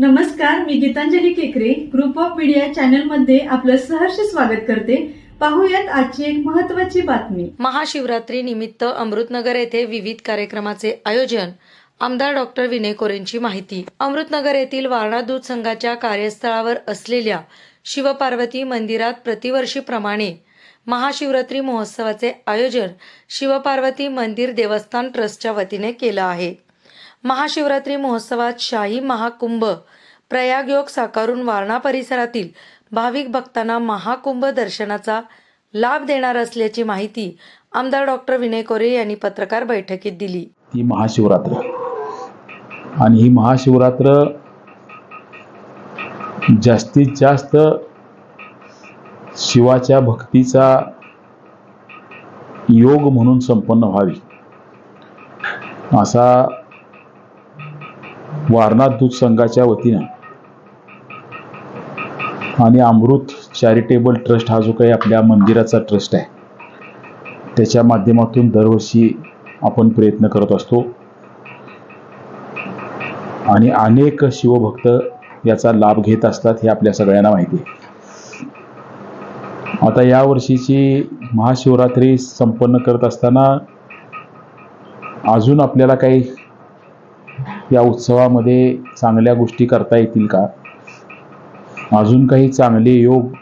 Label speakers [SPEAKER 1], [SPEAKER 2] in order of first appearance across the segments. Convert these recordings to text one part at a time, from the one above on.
[SPEAKER 1] नमस्कार मी गीतांजली केकरे. Group of media चॅनलमध्ये आपलं सहर्ष स्वागत करते. पाहूयात आजची एक महत्वाची बातमी.
[SPEAKER 2] महाशिवरात्री निमित्त अमृतनगर येथे विविध कार्यक्रमाचे आयोजन. आमदार डॉक्टर विनय कोरेंची माहिती. अमृतनगर येथील वारणा दूध संघाच्या कार्यस्थळावर असलेल्या शिवपार्वती मंदिरात प्रतिवर्षीप्रमाणे महाशिवरात्री महोत्सवाचे आयोजन शिवपार्वती मंदिर देवस्थान ट्रस्टच्या वतीने केलं आहे. महाशिवरात्री महोत्सवात शाही महाकुंभ. प्रयागयोग साकारून वारणा परिसरातील भाविक भक्तांना महाकुंभ दर्शनाचा लाभ देणार असल्याची माहिती आमदार डॉक्टर विनय कोरे यांनी पत्रकार बैठकीत दिली.
[SPEAKER 3] ही महाशिवरात्र. आणि ही महाशिवरात्र जास्तीत जास्त शिवाच्या भक्तीचा योग म्हणून संपन्न व्हावी. असा वारनाथ दूध संघाच्या वतीनं. आणि अमृत चॅरिटेबल ट्रस्ट हा जो काही आपल्या मंदिराचा ट्रस्ट आहे त्याच्या माध्यमातून दरवर्षी आपण प्रयत्न करत असतो. आणि अनेक शिवभक्त याचा लाभ घेत असतात हे आपल्या सगळ्यांना माहिती आहे. आता या वर्षीची महाशिवरात्री संपन्न करत असताना अजून आपल्याला काही या उत्सवामध्ये चांगल्या गोष्टी करता येतील का? अजून काही चांगले योग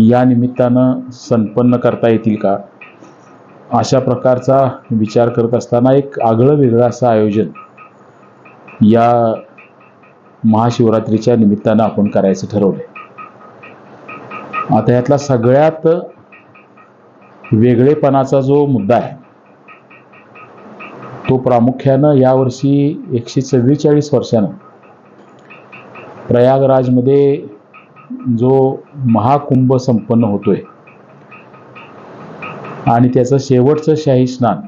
[SPEAKER 3] या निमित्तानं संपन्न करता येतील का? अशा प्रकारचा विचार करत असताना एक आगळं वेगळं असं आयोजन या महाशिवरात्रीच्या निमित्तानं आपण करायचं ठरवलं आता यातला सगळ्यात वेगळेपणाचा जो मुद्दा आहे तो प्रामुख्यानं यावर्षी एकशे चव्वेचाळीस वर्षानं प्रयागराजमध्ये जो महाकुंभ संपन्न होतोय आणि त्याचं शेवटचं शाही स्नान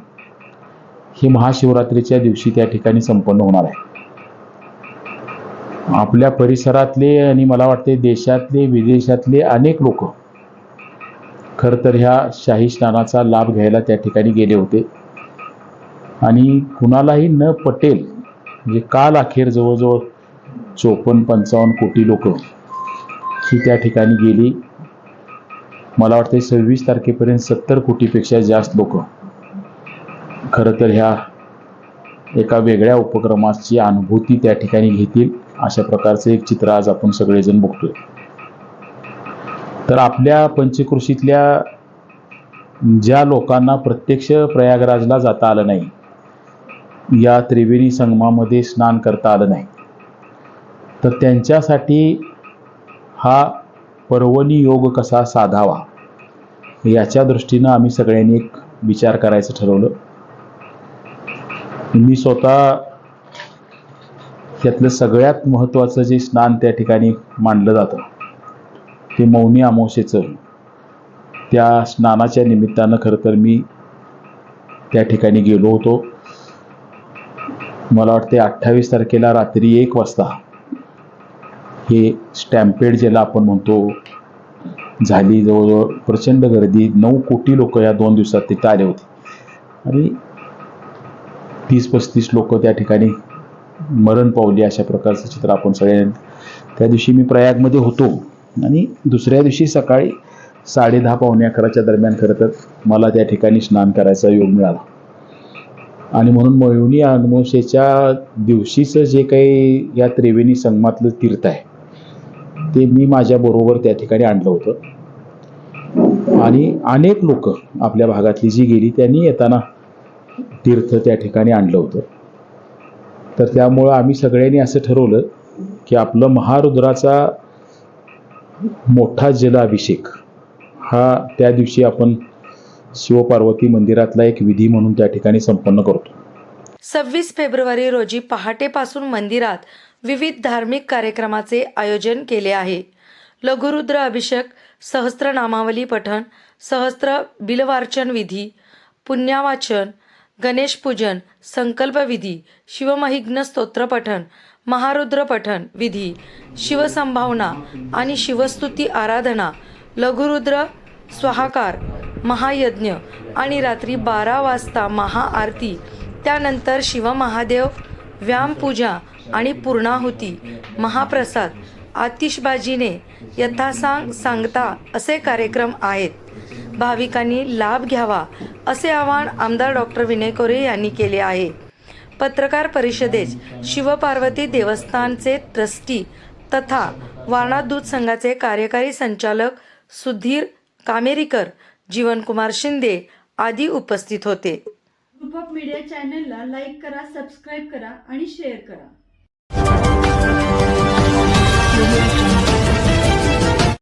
[SPEAKER 3] हे महाशिवरात्रीच्या दिवशी त्या ठिकाणी संपन्न होणार आहे. आपल्या परिसरातले आणि मला वाटते देशातले विदेशातले अनेक लोक खरं तर ह्या शाही स्नानाचा लाभ घ्यायला त्या ठिकाणी गेले होते. आणि कुणालाही न पटेल म्हणजे काल अखेर जवळजवळ चोपन्न पंचावन्न कोटी लोक ही त्या ठिकाणी गेली. मला वाटते सव्वीस तारखेपर्यंत सत्तर कोटीपेक्षा जास्त लोक खरं तर ह्या एका वेगळ्या उपक्रमाची अनुभूती त्या ठिकाणी घेतील अशा प्रकारचं एक चित्र आज आपण सगळेजण बघतोय. तर आपल्या पंचकृषीतल्या ज्या लोकांना प्रत्यक्ष प्रयागराजला जाता आलं नाही या त्रिवेणी संगमामध्ये स्नान करता आलं नाही. तर त्यांच्यासाठी हा पर्वणी योग कसा साधावा याच्या दृष्टीनं आम्ही सगळ्यांनी एक विचार करायचं ठरवलं. मी स्वतः त्यातलं सगळ्यात महत्त्वाचं जे स्नान त्या ठिकाणी मांडलं जातं ते मौनी अमावशेचं त्या स्नानाच्या निमित्तानं खरं तर मी त्या ठिकाणी गेलो होतो. मला वाटते अठ्ठावीस तारखेला रात्री एक वाजता हे स्टॅम्पेड ज्याला आपण म्हणतो झाली जवळजवळ प्रचंड गर्दी नऊ कोटी लोक या दोन दिवसात तिथं आले होते. आणि तीस पस्तीस लोक त्या ठिकाणी मरण पावली अशा प्रकारचं चित्र आपण सगळ्यांनी त्या दिवशी मी प्रयागमध्ये होतो. आणि दुसऱ्या दिवशी सकाळी साडे दहा पावणे अकराच्या दरम्यान खरं तर मला त्या ठिकाणी स्नान करायचा योग मिळाला. आणि म्हणून मयुनी अमावस्येच्या दिवशीचं जे काही या त्रिवेणी संगमातलं तीर्थ आहे ते मी माझ्याबरोबर त्या ठिकाणी आणलं होतं. आणि अनेक लोक आपल्या भागातली जी गेली त्यांनी येताना तीर्थ त्या ठिकाणी आणलं होतं. तर त्यामुळं आम्ही सगळ्यांनी असं ठरवलं की आपलं महारुद्राचा मोठा जलाभिषेक हा त्या दिवशी आपण शिवपार्वती मंदिरातला एक विधी म्हणून त्या ठिकाणी संपन्न करतो.
[SPEAKER 2] सव्वीस फेब्रुवारी रोजी पहाटेपासून मंदिरात विविध धार्मिक कार्यक्रमाचे आयोजन केले आहे. लघुरुद्र अभिषेक सहस्त्रनामावली पठण सहस्त्र बिलवार्चन विधी पुण्यावाचन गणेश पूजन संकल्पविधी शिवमहिग्न स्तोत्र पठण महारुद्र पठण विधी शिवसंभावना आणि शिवस्तुती आराधना लघुरुद्र स्वाहाकार महायज्ञ आणि रात्री बारा वाजता महाआरती त्यानंतर शिवमहादेव व्यामपूजा आणि पूर्णाहुती महाप्रसाद आतिषबाजीने यथासांग सांगता असे कार्यक्रम आहेत. भाविकांनी लाभ घ्यावा असे आवाहन आमदार डॉक्टर विनय कोरे यांनी केले आहे. पत्रकार परिषदेत शिवपार्वती देवस्थानचे ट्रस्टी तथा वारणा दूध संघाचे कार्यकारी संचालक सुधीर कामेरीकर जीवनकुमार शिंदे आदी उपस्थित होते.
[SPEAKER 1] ग्रुप ऑफ मीडिया चॅनलला लाईक करा सबस्क्राईब करा आणि शेअर करा.